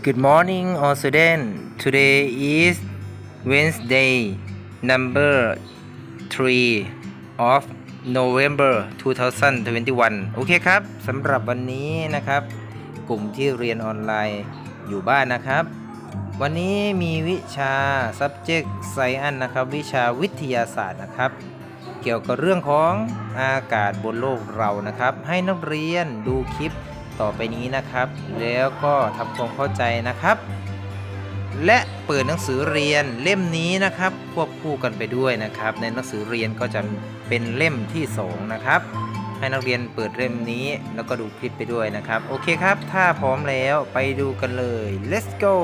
Good morning, all students. Today is Wednesday, number 3 of November 2021 โอเคครับสำหรับวันนี้นะครับ กลุ่มที่เรียนออนไลน์อยู่บ้านนะครับ วันนี้มีวิชา subject science นะครับ วิชาวิทยาศาสตร์นะครับ เกี่ยวกับเรื่องของอากาศบนโลกเรานะครับ ให้นักเรียนดูคลิป ต่อไปนี้นะครับ แล้วก็ทำความเข้าใจนะครับ และเปิดหนังสือเรียนเล่มนี้นะครับ ควบคู่กันไปด้วยนะครับ ในหนังสือเรียนก็จะเป็นเล่มที่สองนะครับ ให้นักเรียนเปิดเล่มนี้แล้วก็ดูคลิปไปด้วยนะครับ โอเคครับ ถ้าพร้อมแล้วไปดูกันเลย let's go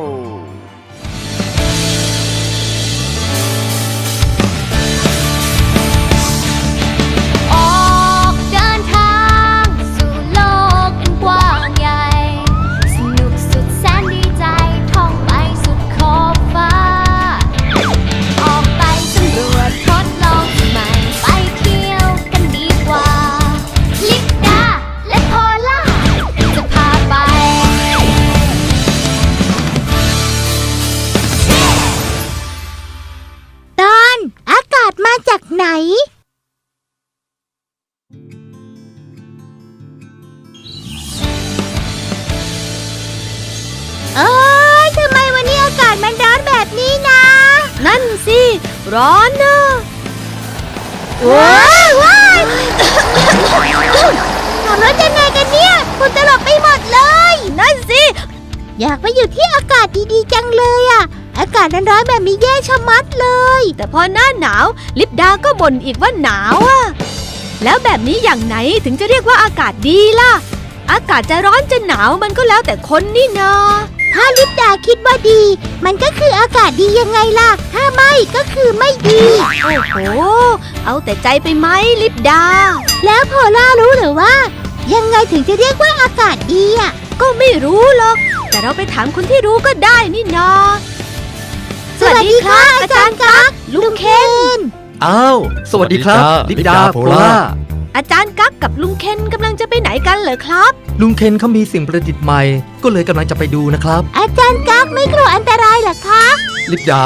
นั่นสิ ร้อนเนอะว้ายว้ายขับรถยังไงกันเนี่ยคุณตลบไปหมดเลย นั่นสิ อยากไปอยู่ที่อากาศดีๆจังเลยอะอากาศร้อนๆแบบนี้แย่ชะมัดเลย แต่พอหน้าหนาว ลิปดาก็บ่นอีกว่าหนาวอะแล้วแบบนี้อย่างไหนถึงจะเรียกว่าอากาศดีล่ะ อากาศจะร้อนจะหนาวมันก็แล้วแต่คนนี่นา ถ้าลิปดาคิดว่าดี มันก็คืออากาศดียังไงล่ะ ถ้าไม่ก็คือไม่ดี โอ้โห เอาแต่ใจไปไหมลิปดา แล้วโพล่ารู้หรือว่า ยังไงถึงจะเรียกว่าอากาศดีอะ ก็ไม่รู้หรอก แต่เราไปถามคนที่รู้ก็ได้นี่นาสวัสดีค่ะอาจารย์กั๊กลุงเคน อ้าว สวัสดีครับสวัสดีลิปจ้าดาลิปดาโพโพล่าล่า อาจารย์กั๊กกับลุงเคนกำลังจะไปไหนกันเหรอครับ ลุงเคนเขามีสิ่งประดิษฐ์ใหม่ ก็เลยกำลังจะไปดูนะครับ อาจารย์กั๊กไม่กลัวอันตรายเหรอคะลิปดา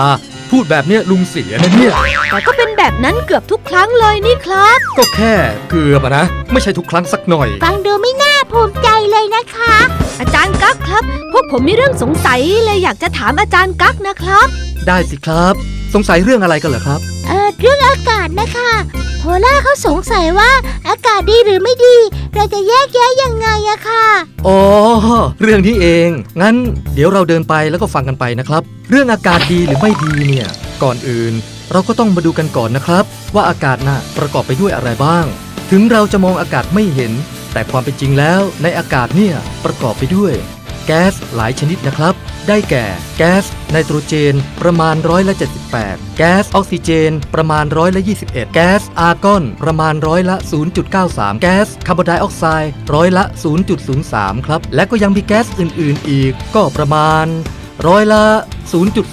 พูดแบบเนี้ยลุงเสียนะเนี่ย แต่ก็เป็นแบบนั้นเกือบทุกครั้งเลยนี่ครับ ก็แค่เกือบอะนะ ไม่ใช่ทุกครั้งสักหน่อย ฟังดูไม่น่าภูมิใจเลยนะคะ อาจารย์กั๊กครับ พวกผมมีเรื่องสงสัยเลยอยากจะถามอาจารย์กั๊กนะครับ ได้สิครับ สงสัยเรื่องอะไรกันเหรอครับ เออเรื่องอากาศนะคะ โพล่าเขาสงสัยว่าอากาศดีหรือไม่ดี เราจะแยกแยะยังไงอะค่ะ อ๋อ เรื่องนี้เอง งั้นเดี๋ยวเราเดินไปแล้วก็ฟังกันไปนะครับ เรื่องอากาศดีหรือไม่ดีเนี่ย ก่อนอื่น เราก็ต้องมาดูกันก่อนนะครับ ว่าอากาศน่ะประกอบไปด้วยอะไรบ้าง ถึงเราจะมองอากาศไม่เห็น แต่ความเป็นจริงแล้วในอากาศเนี่ยประกอบไปด้วย แก๊สหลายชนิดนะครับ ได้แก่ แก๊สไนโตรเจน ประมาณร้อยละ78 แก๊สออกซิเจน ประมาณร้อยละ21 แก๊สอาร์กอน ประมาณร้อยละ 0.93 แก๊สคาร์บอนไดออกไซด์ร้อยละ 0.03 ครับ และก็ยังมีแก๊สอื่น ๆ อีก ก็ประมาณร้อยละ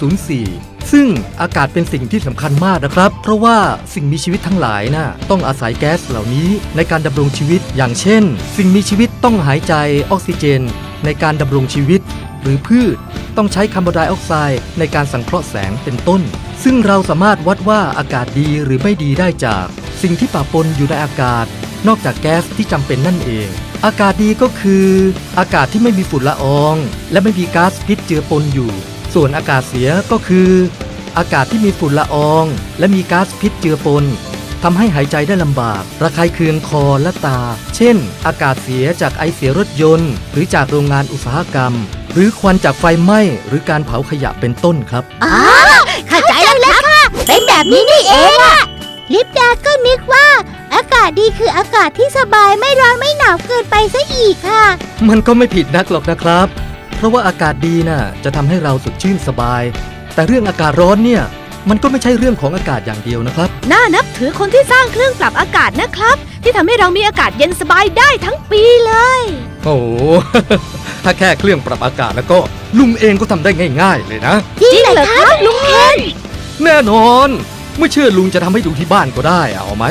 0.04 ซึ่งอากาศเป็นสิ่งที่สำคัญมากนะครับ เพราะว่าสิ่งมีชีวิตทั้งหลายน่ะต้องอาศัยแก๊สเหล่านี้ในการดำรงชีวิต อย่างเช่น สิ่งมีชีวิตต้องหายใจออกซิเจน ในการดำรงชีวิต หรือพืชต้องใช้คาร์บอนไดออกไซด์ในการสังเคราะห์แสงเป็นต้น ซึ่งเราสามารถวัดว่าอากาศดีหรือไม่ดีได้จาก สิ่งที่ปะปนอยู่ในอากาศ นอกจากแก๊สที่จำเป็นนั่นเอง อากาศดีก็คือ อากาศที่ไม่มีฝุ่นละออง และไม่มีก๊าซพิษเจือปนอยู่ ส่วนอากาศเสียก็คือ อากาศที่มีฝุ่นละออง และมีก๊าซพิษเจือปน ทำให้หายใจได้ลำบาก ระคายเคืองคอและตา เช่น อากาศเสียจากไอเสียรถยนต์ หรือจากโรงงานอุตสาหกรรม หรือควันจากไฟไหม้หรือการเผาขยะเป็นต้นครับ อ๋อเข้าใจแล้วค่ะเป็นแบบนี้นี่เองอะลิปดาก็นึกว่า อากาศดีคืออากาศที่สบายไม่ร้อนไม่หนาวเกินไปซะอีกค่ะ มันก็ไม่ผิดนักหรอกนะครับ เพราะว่าอากาศดีน่ะจะทำให้เราสดชื่นสบาย แต่เรื่องอากาศร้อนเนี่ย มันก็ไม่ใช่เรื่องของอากาศอย่างเดียวนะครับ น่านับถือคนที่สร้างเครื่องปรับอากาศนะครับ ที่ทำให้เรามีอากาศเย็นสบายได้ทั้งปีเลย โอ้โห ถ้าแค่เครื่องปรับอากาศแล้วก็ ลุงเองก็ทำได้ง่าย ๆ เลยนะ จริงจริงเหเหรรออคครับรับลุงเคนแน่นอน ไม่เชื่อลุงจะทำให้ดูที่บ้านก็ได้เอาไหม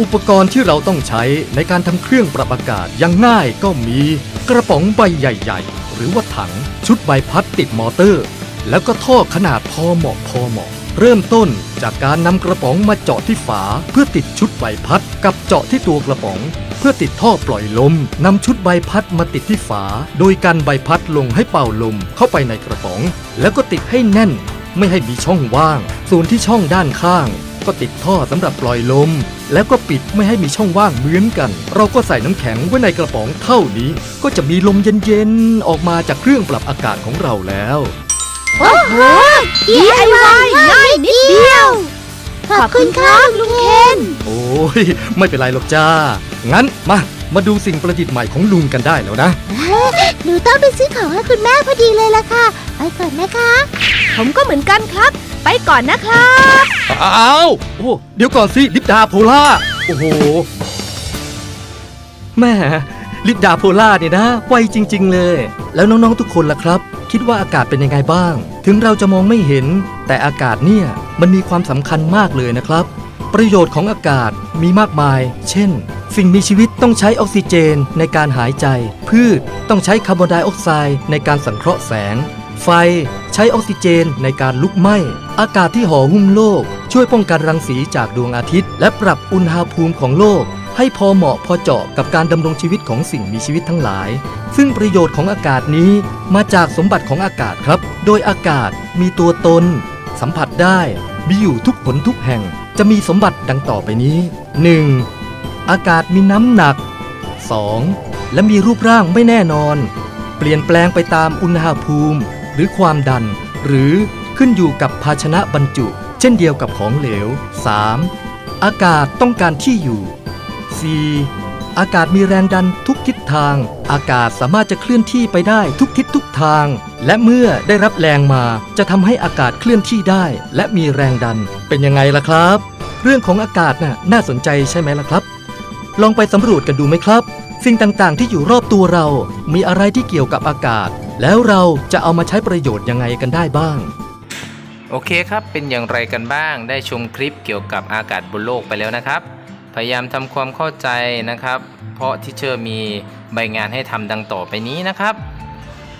อุปกรณ์ที่เราต้องใช้ในการทำเครื่องปรับอากาศอย่างง่ายก็มี กระป๋องใบใหญ่ ๆ หรือว่าถังชุดใบพัดติดมอเตอร์ แล้วก็ท่อขนาดพอเหมาะพอเหมาะ เริ่มต้นจากการนำกระป๋องมาเจาะที่ฝา เพื่อติดชุดใบพัด กับเจาะที่ตัวกระป๋อง เพื่อติดท่อปล่อยลมนำชุดใบพัดมาติดที่ฝา โดยการใบพัดลงให้เป่าลมเข้าไปในกระป๋อง แล้วก็ติดให้แน่น ไม่ให้มีช่องว่าง ส่วนที่ช่องด้านข้าง ก็ติดท่อสำหรับปล่อยลม แล้วก็ปิดไม่ให้มีช่องว่างเหมือนกัน เราก็ใส่น้ำแข็งไว้ในกระป๋องเท่านี้ ก็จะมีลมเย็นๆออกมาจากเครื่องปรับอากาศของเราแล้ว โอ้โห DIY ง่ายนิดเดียว ขอบคุณครับลุงเคน โอ้ย ไม่เป็นไรหรอกจ้า งั้นมา มาดูสิ่งประดิษฐ์ใหม่ของลุงกันได้แล้วนะ หนูต้องไปซื้อของให้คุณแม่พอดีเลยล่ะค่ะ ไปก่อนนะคะ ผมก็เหมือนกันครับ ไปก่อนนะครับ อ้าว โอ้ เดี๋ยวก่อนสิ ลิปดาโพล่า โอ้โห แม่ลิปดาโพล่าเนี่ยนะ ไวจริง ๆ เลย แล้วน้อง ๆ ทุกคนล่ะครับ คิดว่าอากาศเป็นยังไงบ้าง ถึงเราจะมองไม่เห็น แต่อากาศเนี่ยมันมีความสำคัญมากเลยนะครับ ประโยชน์ของอากาศมีมากมาย เช่น สิ่งมีชีวิตต้องใช้ออกซิเจนในการหายใจ พืชต้องใช้คาร์บอนไดออกไซด์ในการสังเคราะห์แสง ไฟใช้ออกซิเจนในการลุกไหม้ อากาศที่ห่อหุ้มโลก ช่วยป้องกันรังสีจากดวงอาทิตย์ และปรับอุณหภูมิของโลก ให้พอเหมาะพอเจาะกับการดำรงชีวิตของสิ่งมีชีวิตทั้งหลาย ซึ่งประโยชน์ของอากาศนี้มาจากสมบัติของอากาศครับ โดยอากาศมีตัวตน สัมผัสได้ มีอยู่ทุกผลทุกแห่ง จะมีสมบัติดังต่อไปนี้ 1. อากาศมีน้ำหนัก 2. และมีรูปร่างไม่แน่นอน เปลี่ยนแปลงไปตามอุณหภูมิ หรือความดัน หรือขึ้นอยู่กับภาชนะบรรจุ เช่นเดียวกับของเหลว 3. อากาศต้องการที่อยู่ 4. อากาศมีแรงดันทุกทิศทาง อากาศสามารถจะเคลื่อนที่ไปได้ทุกทิศทุกทาง และเมื่อได้รับแรงมาจะทำให้อากาศเคลื่อนที่ได้ และมีแรงดัน เป็นยังไงล่ะครับ เรื่องของอากาศน่ะน่าสนใจใช่ไหมล่ะครับ ลองไปสำรวจกันดูไหมครับ สิ่งต่างๆ ที่อยู่รอบตัวเรา มีอะไรที่เกี่ยวกับอากาศ แล้วเราจะเอามาใช้ประโยชน์ยังไงกันได้บ้างโอเคครับ เป็นอย่างไรกันบ้าง ได้ชมคลิปเกี่ยวกับอากาศบนโลกไปแล้วนะครับ พยายามทำความเข้าใจนะครับ เพราะที่เชอร์มีใบงานให้ทำดังต่อไปนี้นะครับ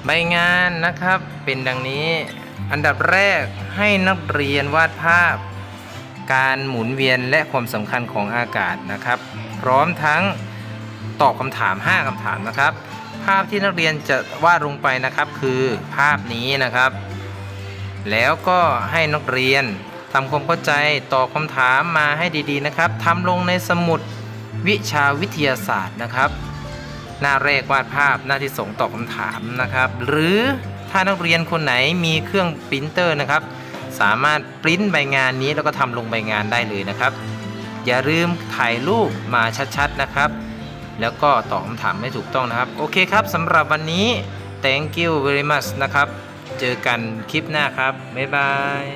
ใบงานนะครับเป็นดังนี้ อันดับแรกให้นักเรียนวาดภาพ การหมุนเวียนและความสำคัญของอากาศนะครับ พร้อมทั้งตอบคำถาม 5คำถามนะครับ ภาพที่นักเรียนจะวาดลงไปนะครับคือภาพนี้นะครับ แล้วก็ให้นักเรียน ทำความเข้าใจตอบคำถามมาให้ดีๆนะครับทำลงในสมุดวิชาวิทยาศาสตร์นะครับ หน้าแรกวาดภาพหน้าที่สองตอบคำถามนะครับ หรือถ้านักเรียนคนไหนมีเครื่องปรินเตอร์นะครับ สามารถปริ้นใบงานนี้แล้วก็ทำลงใบงานได้เลยนะครับ อย่าลืมถ่ายรูปมาชัดๆนะครับ แล้วก็ตอบคำถามให้ถูกต้องนะครับ โอเคครับสำหรับวันนี้ thank you very much นะครับ เจอกันคลิปหน้าครับ บ๊ายบาย